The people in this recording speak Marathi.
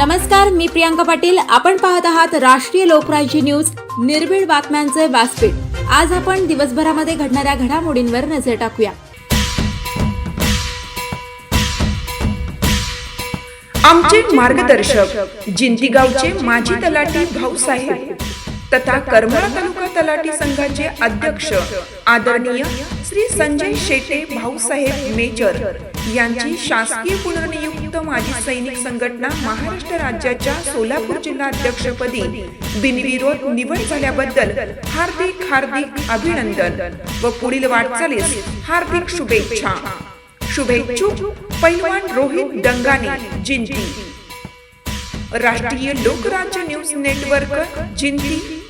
नमस्कार मी प्रियांका पाटील. आपण पाहत आहात राष्ट्रीय लोकराज्य न्यूज. निर्भीड बातम्यांचे व्यासपीठ. आज आपण दिवसभरामध्ये घडणाऱ्या घडामोडींवर नजर टाकूया. आमचे मार्गदर्शक जिंतीगावचे माजी तलाठी भाऊसाहेब. तथा करमाळा तालुका तलाठी संघाचे अध्यक्ष आदरणीय श्री संजय शेटे भाऊसाहेब मेजर यांची शासकीय पुनर्नियुक्त माजी सैनिक संघटना महाराष्ट्र राज्याच्या सोलापूर जिल्हा अध्यक्षपदी बिनविरोध निवड झाल्याबद्दल हार्दिक हार्दिक अभिनंदन व पुढील वाटचालीस हार्दिक शुभेच्छा. शुभेच्छुक पैलवान रोहित डंगाने जिंती. राष्ट्रीय लोकराज्य न्यूज नेटवर्क जिंती.